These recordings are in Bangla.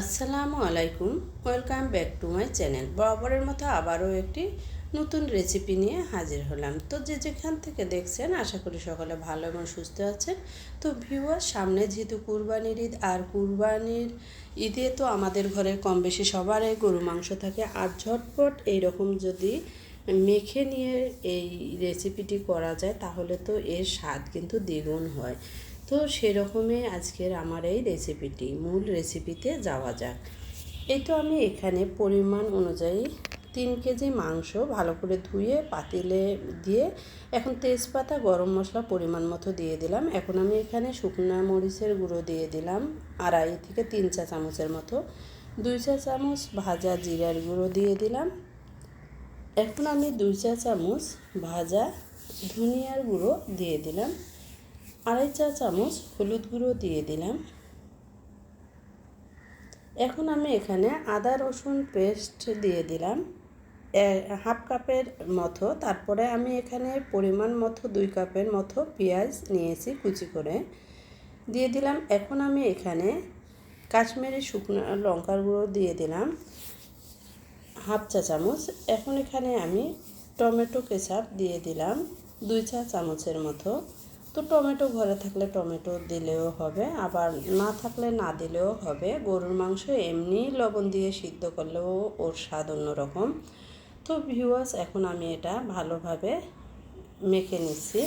আসসালামু আলাইকুম, welcome back to my channel. বরাবরের মতো আবারও একটি নতুন রেসিপি নিয়ে হাজির হলাম। তো যে যেখান থেকে দেখছেন, আশা করি সকলে ভালো এবং সুস্থ আছেন। তো ভিউয়ার সামনে যেহেতু কুরবানির ঈদ, আর কুরবানির ঈদে তো আমাদের ঘরে কম বেশি সবারই গরু মাংস থাকে, আর ঝটপট এইরকম যদি মেখে নিয়ে এই রেসিপিটি করা যায়, তাহলে তো এর স্বাদ কিন্তু দ্বিগুণ হয়। তো সেরকমই আজকের আমার এই রেসিপিটি মূল রেসিপিতে যাওয়া যাক। এই তো আমি এখানে পরিমাণ অনুযায়ী তিন কেজি মাংস ভালো করে ধুয়ে, পাতিলে দিয়ে এখন তেজপাতা, গরম মশলা পরিমাণ মতো দিয়ে দিলাম। এখন আমি এখানে শুকনা মরিচের গুঁড়ো দিয়ে দিলাম, আড়াই থেকে তিন চা চামচের মতো। দুই চা চামচ ভাজা জিরার গুঁড়ো দিয়ে দিলাম। এখন আমি দুই চা চামচ ভাজা ধনিয়ার গুঁড়ো দিয়ে দিলাম। আড়াই চা চামচ হলুদ গুঁড়ো দিয়ে দিলাম। এখন আমি এখানে আদা রসুন পেস্ট দিয়ে দিলাম। হাফ কাপের মতো। তারপরে আমি এখানে পরিমাণ মতো দুই কাপের মতো পেঁয়াজ নিয়েছি কুচি করে। দিয়ে দিলাম। এখন আমি এখানে কাশ্মীরি শুকনো লঙ্কার গুঁড়ো দিয়ে দিলাম। হাফ চা চামচ। এখন এখানে আমি টমেটো কেচাপ দিয়ে দিলাম। দুই চা চামচের মতো। তো টমেটো ঘরে থাকলে টমেটো দিলেও হবে, আবার না থাকলে না দিলেও হবে। গরুর মাংস এমনি লবণ দিয়ে সিদ্ধ করলেও ওর স্বাদ অন্যরকম। তো ভিউয়ার্স এখন আমি এটা ভালোভাবে মেখে নিচ্ছি।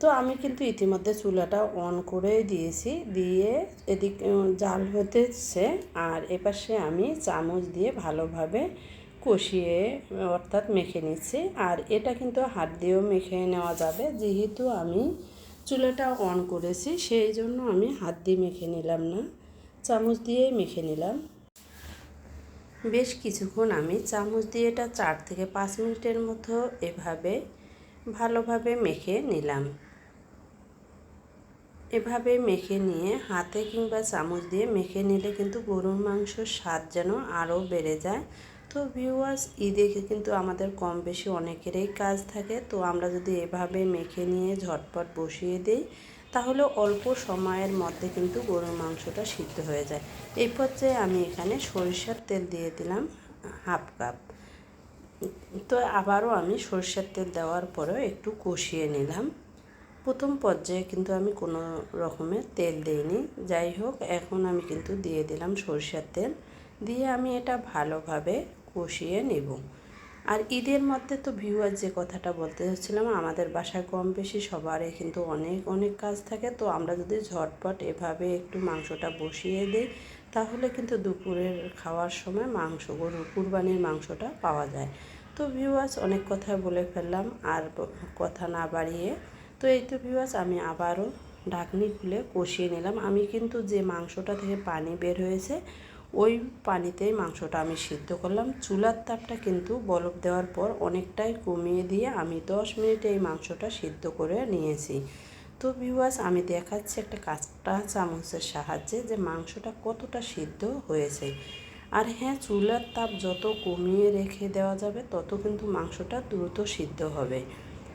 তো আমি কিন্তু ইতিমধ্যে চুলাটা অন করে দিয়েছি, দিয়ে এদিক জাল হতেছে। আর এপাশে আমি চামচ দিয়ে ভালোভাবে কষিয়ে, অর্থাৎ মেখে নিচ্ছি। আর এটা কিন্তু হাত দিয়েও মেখে নেওয়া যাবে। যেহেতু আমি চুলাটা অন করেছি, সেই জন্য আমি হাত দিয়ে মেখে নিলাম না। চামচ দিয়েই মেখে নিলাম। বেশ কিছুক্ষণ আমি চামচ দিয়ে এটা চার থেকে পাঁচ মিনিটের মতো এভাবে ভালোভাবে মেখে নিলাম। এভাবে মেখে নিয়ে হাতে কিংবা চামচ দিয়ে মেখে নিলে কিন্তু গরুর মাংসর স্বাদ যেন আরও বেড়ে যায়। তো ভিউয়ার্স ঈদে কিন্তু আমাদের কম বেশি অনেকেরই কাজ থাকে। তো আমরা যদি এভাবে মেখে নিয়ে ঝটপট বসিয়ে দিই, তাহলে অল্প সময়ের মধ্যে কিন্তু গরুর মাংসটা সিদ্ধ হয়ে যায়। এই পর্যায়ে আমি এখানে সরিষার তেল দিয়ে দিলাম হাফ কাপ। তো আবারও আমি সরিষার তেল দেওয়ার পরেও একটু কষিয়ে নিলাম। প্রথম পর্যায়ে কিন্তু আমি কোনো রকমের তেল দিইনি। যাই হোক, এখন আমি কিন্তু দিয়ে দিলাম সরিষার তেল। দিয়ে আমি এটা ভালোভাবে কষিয়ে নেব। আর ঈদের মধ্যে তো ভিউয়ার যে কথাটা বলতে চাচ্ছিলাম আমাদের বাসায় কম বেশি সবারই কিন্তু অনেক অনেক কাজ থাকে। তো আমরা যদি ঝটপট এভাবে একটু মাংসটা বসিয়ে দিই, তাহলে কিন্তু দুপুরের খাওয়ার সময় মাংস গরু কুরবানির মাংসটা পাওয়া যায়। তো ভিউয়ার্স অনেক কথা বলে ফেললাম, আর কথা না বাড়িয়ে। তো এই তো ভিউয়ার্স আমি আবারও ঢাকনি খুলে কষিয়ে নিলাম। আমি কিন্তু যে মাংসটা থেকে পানি বের হয়েছে ওই পানিতেই মাংসটা আমি সিদ্ধ করলাম। চুলার তাপটা কিন্তু বরফ দেওয়ার পর অনেকটাই কমিয়ে দিয়ে আমি দশ মিনিটে এই মাংসটা সিদ্ধ করে নিয়েছি। তো ভিউয়ার্স আমি দেখাচ্ছি একটা কাঁচটা চামচের সাহায্যে যে মাংসটা কতটা সিদ্ধ হয়েছে। আর হ্যাঁ চুলার তাপ যত কমিয়ে রেখে দেওয়া যাবে, তত কিন্তু মাংসটা দ্রুত সিদ্ধ হবে।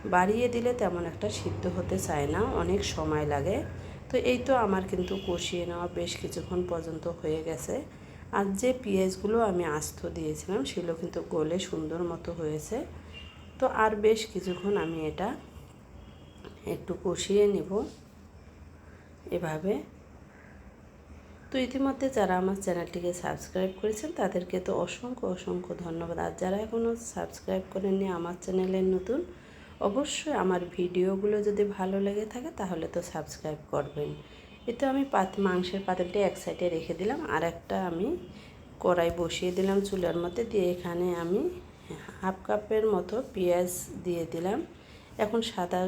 বাড়িয়ে দিলে তেমন একটা সিদ্ধ হতে চায় না, অনেক সময় লাগে। তো এই তো আমার কিন্তু কষিয়ে নেওয়া বেশ কিছুক্ষণ পর্যন্ত হয়ে গেছে। আর যে পেঁয়াজগুলো আমি আস্ত দিয়েছিলাম, সেগুলো কিন্তু গলে সুন্দর মতো হয়েছে। তো আর বেশ কিছুক্ষণ আমি এটা একটু কষিয়ে নিব এভাবে। তো ইতিমধ্যে যারা আমার চ্যানেলটিকে সাবস্ক্রাইব করেছেন, তাদেরকে তো অসংখ্য অসংখ্য ধন্যবাদ। আর যারা এখনও সাবস্ক্রাইব করেননি, আমার চ্যানেলের নতুন, অবশ্যই আমার ভিডিওগুলো যদি ভালো লেগে থাকে, তাহলে তো সাবস্ক্রাইব করবেন। এতে আমি পাত, মাংসের পাতিলটি এক সাইডে রেখে দিলাম, আর একটা আমি কড়াই বসিয়ে দিলাম চুলার মধ্যে, দিয়ে এখানে আমি হাফ কাপের মতো পেঁয়াজ দিয়ে দিলাম। এখন সাদা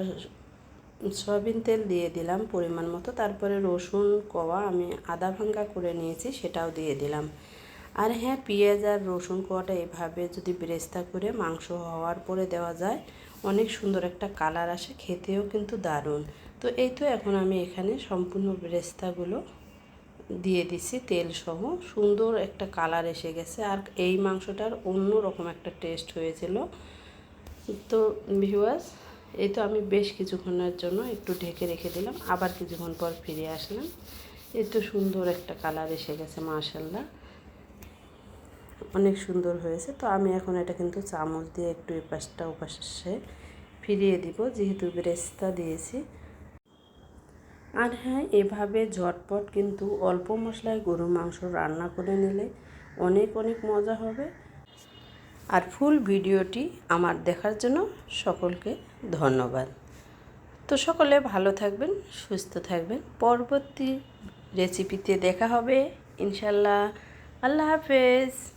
সয়াবিন তেল দিয়ে দিলাম পরিমাণ মতো, তারপরে রসুন, কোয়া আমি আদা ভাঙ্গা করে নিয়েছি, সেটাও দিয়ে দিলাম। আর হ্যাঁ পেঁয়াজ আর রসুন, কোয়াটা এভাবে যদি বেরেস্তা করে মাংস হওয়ার পরে দেওয়া যায়, অনেক সুন্দর একটা কালার আসে, খেতেও কিন্তু দারুণ। তো এই তো এখন আমি এখানে সম্পূর্ণ বেরেস্তাগুলো দিয়ে দিছি তেল সহ সুন্দর একটা কালার এসে গেছে। আর এই মাংসটার অন্য রকম একটা টেস্ট হয়েছিল। তো ভিউয়ার্স এই তো আমি বেশ কিছুক্ষণের জন্য একটু ঢেকে রেখে দিলাম। আবার কিছুক্ষণ পর ফিরে আসলাম। এই তো সুন্দর একটা কালার এসে গেছে মাশাল্লাহ অনেক সুন্দর হয়েছে। তো আমি এখন এটা কিন্তু চামচ দিয়ে একটু এপাশটা ওপাশে ফিরিয়ে দিব। যেহেতু বেরেস্তা দিয়েছি আর হ্যাঁ এভাবে ঝটপট কিন্তু অল্প মশলায় গরু মাংস রান্না করে নিলে অনেক অনেক মজা হবে। আর ফুল ভিডিওটি আমার দেখার জন্য সকলকে ধন্যবাদ। তো সকলে ভালো থাকবেন, সুস্থ থাকবেন। পরবর্তী রেসিপিতে দেখা হবে। ইনশাল্লাহ, আল্লাহ হাফেজ।